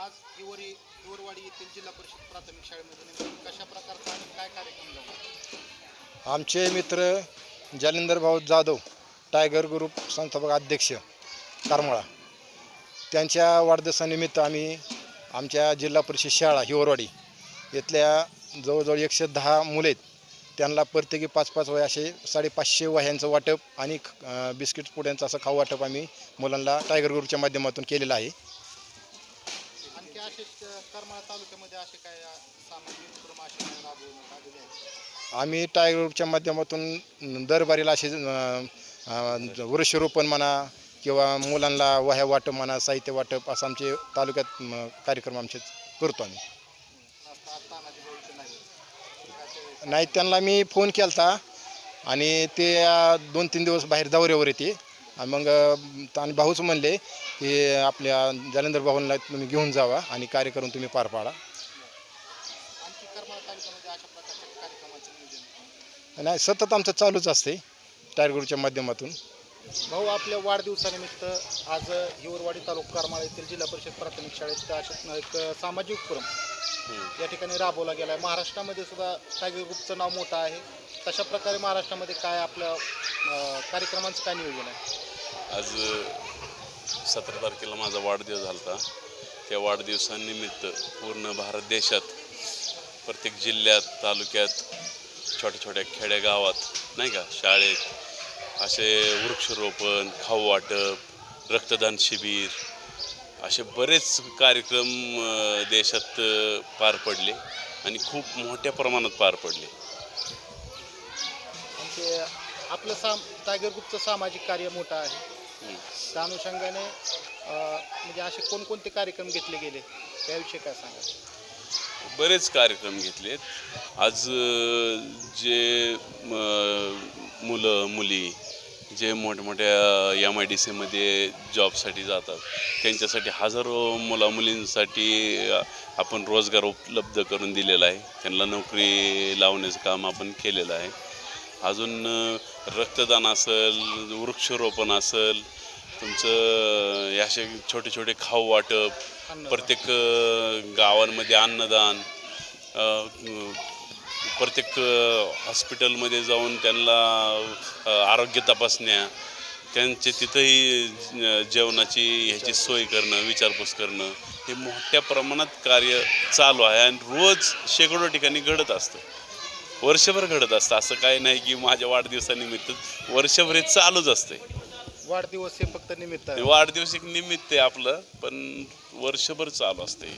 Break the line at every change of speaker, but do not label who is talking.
आज हिवरी हिवरवाडी येथील जिल्हा परिषद प्राथमिक शाळेमध्ये नेमकं कशा प्रकारचा आणि काय कार्यक्रम झाला?
आमचे मित्र जालिंदर भाऊ जाधव टायगर ग्रुप संस्थापक अध्यक्ष करमळा त्यांच्या वाढदिवसानिमित्त आम्ही आमच्या जिल्हा परिषद शाळा हिवरवाडी इथल्या जवळजवळ एकशे दहा मुले आहेत. त्यांना प्रत्येकी पाच पाच वय असे साडेपाचशे वह्यांचं वाटप आणि बिस्किट पुड्यांचं असं खाऊ वाटप आम्ही मुलांना टायगर ग्रुपच्या माध्यमातून केलेलं आहे.
करमाळा तालुक्यामध्ये असे काय अ, सामाजिक उपक्रम असे काय राबवण्यात आलेले आहेत?
आम्ही टायगर ग्रुपच्या माध्यमातून दरबारीला असे अं, वृक्षरोपण म्हणा किंवा मुलांना वह्या वाटप म्हणा साहित्य वाटप असं आमचे तालुक्यात म, कार्यक्रम आमचे करतो आम्ही.
आता तानाजी भाऊचे नाही
त्यांना मी फोन केला आणि ते अं, दोन तीन दिवस बाहेर दौऱ्यावर येते. आणि मग आणि भाऊच म्हणले की आपल्या जालेंदर भाऊंना तुम्ही घेऊन जावा आणि कार्यक्रम तुम्ही पार पाडा. नाही सतत आमचं चालूच असते टायगर ग्रुपच्या माध्यमातून.
भाऊ आपल्या वाढदिवसानिमित्त आज हिवरवाडी तालुका करमाळा येथील जिल्हा परिषद प्राथमिक शाळेत अशा एक सामाजिक उपक्रम या ठिकाणी राबवला गेला आहे महाराष्ट्रामध्ये सुद्धा टायगर ग्रुपचं नाव मोठं आहे. तशा प्रकारे महाराष्ट्रामध्ये काय आपल्या कार्यक्रमांचं काय नियोजन आहे?
आज सतरा तारखेला माझा वाढदिवस झाला होता त्या वाढदिवसानिमित्त पूर्ण भारत देशात प्रत्येक जिल्ह्यात तालुक्यात छोट्या छोट्या खेडेगावात नाही का शाळेत असे वृक्षरोपण खाऊ वाटप रक्तदान शिबिर असे बरेच कार्यक्रम देशात पार पडले आणि खूप मोठ्या प्रमाणात पार पडले.
ते आपलं साम टायगर ग्रुपचं सामाजिक कार्य मोठं आहे. त्या अनुषंगाने म्हणजे असे कोणकोणते कार्यक्रम घेतले गेले त्याविषयी काय सांगा
बरेच कार्यक्रम घेतलेत आज जे मुलं मुली जे मोठमोठ्या एम आय डी सीमध्ये जॉबसाठी जातात. त्यांच्यासाठी हजारो मुलामुलींसाठी आपण रोजगार उपलब्ध करून दिलेला आहे. त्यांना नोकरी लावण्याचं काम आपण केलेलं आहे. अजून रक्तदान असेल वृक्षरोपण असेल तुमचं हे असे छोटे छोटे खाऊ वाटप प्रत्येक गावांमध्ये अन्नदान प्रत्येक हॉस्पिटलमध्ये जाऊन त्यांना आरोग्य तपासण्या त्यांचे तिथंही जेवणाची ह्याची सोय करणं विचारपूस करणं हे मोठ्या प्रमाणात कार्य चालू आहे आणि रोज शेकडो ठिकाणी घडत असतं. वर्षभर घडत असतं. असं काही नाही की माझ्या वाढदिवसानिमित्त वर्षभर हे चालूच असते
वाढदिवस हे फक्त निमित्त
वाढदिवस एक निमित्त आहे आपलं पण वर्षभर चालू असते